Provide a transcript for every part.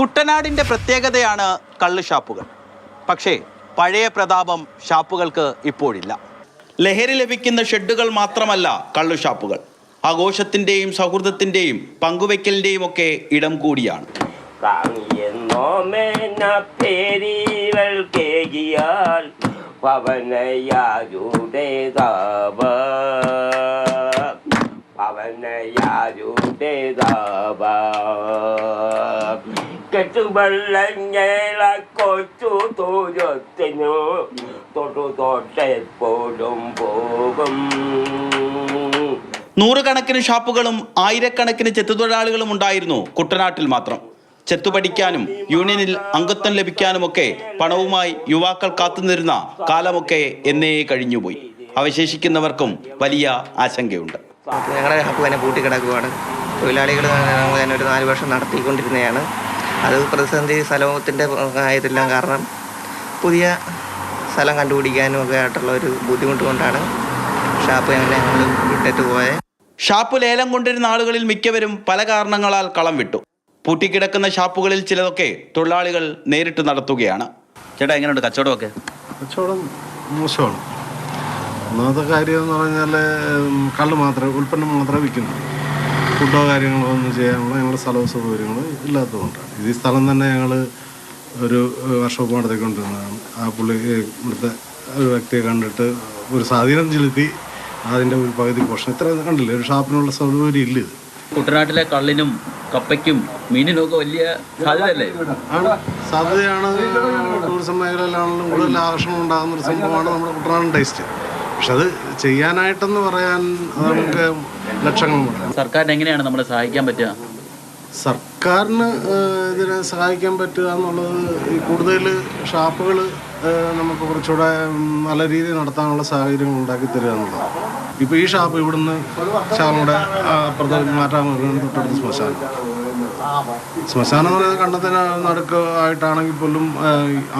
കുട്ടനാടിന്റെ പ്രത്യേകതയാണ് കള്ള് ഷാപ്പുകൾ. പക്ഷേ പഴയ പ്രതാപം ഷാപ്പുകൾക്ക് ഇപ്പോഴില്ല. ലഹരി ലഭിക്കുന്ന ഷെഡുകൾ മാത്രമല്ല കള്ളു ഷാപ്പുകൾ. ആഘോഷത്തിന്റെയും സൗഹൃദത്തിന്റെയും പങ്കുവെക്കലിന്റെയും ഒക്കെ ഇടം കൂടിയാണ്. പവനയാരുടെ കെട്ടുവള്ളങ്ങേള കൊച്ചു തൂരത്തിനു തൊട്ടു തൊട്ടെപ്പോഴും പോകും നൂറുകണക്കിന് ഷാപ്പുകളും ആയിരക്കണക്കിന് ചെത്തുതൊഴിലാളികളും ഉണ്ടായിരുന്നു കുട്ടനാട്ടിൽ മാത്രം. ചെത്തു പഠിക്കാനും യൂണിയനിൽ അംഗത്വം ലഭിക്കാനുമൊക്കെ പണവുമായി യുവാക്കൾ കാത്തുനിന്നിരുന്ന കാലമൊക്കെ എന്നേ കഴിഞ്ഞുപോയി. അവശേഷിക്കുന്നവർക്കും വലിയ ആശങ്കയുണ്ട്. ഞങ്ങളുടെ ഷാപ്പ് തന്നെ പൂട്ടിക്കിടക്കുവാണ്. തൊഴിലാളികൾ തന്നെ ഒരു നാല് വർഷം നടത്തിക്കൊണ്ടിരുന്നതാണ്. അത് പ്രതിസന്ധി സ്ഥലത്തിന്റെ ആയതെല്ലാം കാരണം പുതിയ സ്ഥലം കണ്ടുപിടിക്കാനും ഒക്കെ ആയിട്ടുള്ള ഒരു ബുദ്ധിമുട്ട് കൊണ്ടാണ് ഷാപ്പ് അങ്ങനെ ഞങ്ങൾ വിട്ടിട്ട് പോയത് ഷാപ്പ് ലേലം കൊണ്ടിരുന്ന ആളുകളിൽ മിക്കവരും പല കാരണങ്ങളാൽ കളം വിട്ടു. പൂട്ടിക്കിടക്കുന്ന ഷാപ്പുകളിൽ ചിലതൊക്കെ തൊഴിലാളികൾ നേരിട്ട് നടത്തുകയാണ്. ചേട്ടാ എങ്ങനെയുണ്ട്? കച്ചവടമൊക്കെ? കച്ചവടം മോശമാണ്. ഒന്നാമത്തെ കാര്യം എന്ന് പറഞ്ഞാൽ കള്ള് മാത്രമേ ഉൽപ്പന്നം മാത്രമേ വിൽക്കുന്നു ഫുഡോ കാര്യങ്ങളോ ഒന്നും ചെയ്യാനുള്ള ഞങ്ങളുടെ സ്ഥലവും സൗകര്യങ്ങളും ഇല്ലാത്തതുകൊണ്ടാണ്. ഇത് ഈ സ്ഥലം തന്നെ ഞങ്ങൾ ഒരു വർഷോപ്പ് നടത്തിക്കൊണ്ടിരുന്നതാണ്. ആ പുള്ളി ഇവിടുത്തെ ഒരു വ്യക്തിയെ കണ്ടിട്ട് ഒരു സ്വാധീനം ചെലുത്തി അതിന്റെ ഒരു പകുതി പോഷൻ ഇത്ര കണ്ടില്ല? ഒരു ഷാപ്പിനുള്ള സൗകര്യം ഇല്ല ഇത്. കുട്ടനാട്ടിലെ കള്ളിനും കപ്പയ്ക്കും മീനിനും ഒക്കെ വലിയ സാധ്യതയല്ലേ സാധ്യതയാണ് ടൂറിസം മേഖലയിലാണെങ്കിലും കൂടുതൽ ആകർഷണം ഉണ്ടാകുന്ന ഒരു സംഭവമാണ് നമ്മുടെ കുട്ടനാടൻ ടേസ്റ്റ്. പക്ഷെ അത് ചെയ്യാനായിട്ടെന്ന് പറയാൻ അത് നമുക്ക് ലക്ഷങ്ങൾ സർക്കാരിന് എങ്ങനെയാണ് നമ്മളെ സഹായിക്കാൻ പറ്റുക? സർക്കാരിന് ഇതിനെ സഹായിക്കാൻ പറ്റുക എന്നുള്ളത് ഈ കൂടുതൽ ഷാപ്പുകൾ നമുക്ക് കുറച്ചുകൂടെ നല്ല രീതിയിൽ നടത്താനുള്ള സാഹചര്യങ്ങൾ ഉണ്ടാക്കി തരിക എന്നുള്ളതാണ്. ഇപ്പോൾ ഈ ഷാപ്പ് ഇവിടുന്ന് ശാലയുടെ അപ്പുറത്ത് മാറ്റാൻ തൊട്ടടുത്ത് ശ്മശാനം. ശ്മശാനം എന്ന് പറയുന്നത് കണ്ടത്തിന് നടുക്ക് ആയിട്ടാണെങ്കിൽ പോലും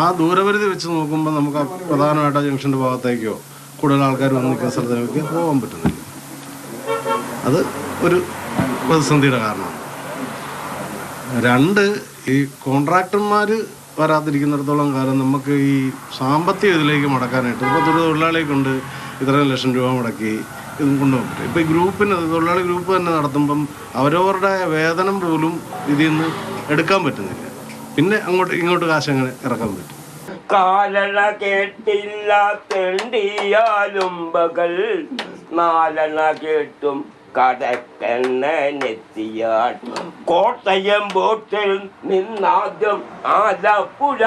ആ ദൂരപരിധി വെച്ച് നോക്കുമ്പോൾ നമുക്ക് പ്രധാനമായിട്ട് ആ ജംഗ്ഷന്റെ ഭാഗത്തേക്കോ കൂടുതൽ ആൾക്കാർ വന്ന് നിൽക്കുന്ന സ്ഥലത്തേക്ക് പോകാൻ പറ്റുന്നില്ല. അത് ഒരു പ്രതിസന്ധിയുടെ കാരണമാണ്. രണ്ട് ഈ കോൺട്രാക്ടർമാർ വരാതിരിക്കുന്നിടത്തോളം കാലം നമുക്ക് ഈ സാമ്പത്തിക ഇതിലേക്ക് മടക്കാനായിട്ട് ഇപ്പോൾ ഒരു തൊഴിലാളിയെ കൊണ്ട് ഇത്രയും ലക്ഷം രൂപ മുടക്കി ഇതും കൊണ്ടുപോകാൻ പറ്റും. ഇപ്പോൾ ഈ ഗ്രൂപ്പിന് തൊഴിലാളി ഗ്രൂപ്പ് തന്നെ നടത്തുമ്പം അവരവരുടെ വേതനം പോലും ഇതിൽ നിന്ന് എടുക്കാൻ പറ്റുന്നില്ല. പിന്നെ അങ്ങോട്ട് ഇങ്ങോട്ട് കാശ് എങ്ങനെ ഇറക്കാൻ പറ്റും. കാലണ കേട്ടില്ല തെണ്ടിയാലും പകൽ. നാലണ കേട്ടും കടക്കെണ്ണെത്തിയാൽ കോട്ടയം ബോട്ടിൽ നിന്നാദ്യം ആലപ്പുഴ.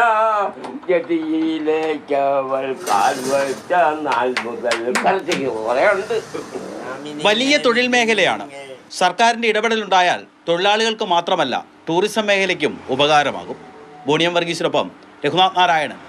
ചെടിയിലേക്ക് അവൾ കാൽവച്ച നാൾ മുതൽ കുറച്ച് കുറേ ഉണ്ട്. വലിയ തൊഴിൽ മേഖലയാണ്. സർക്കാരിന്റെ ഇടപെടലുണ്ടായാൽ തൊഴിലാളികൾക്ക് മാത്രമല്ല ടൂറിസം മേഖലയ്ക്കും ഉപകാരമാകും. ബോണിയം വർഗീസിനൊപ്പം രഘുനാഥ് നാരായണൻ.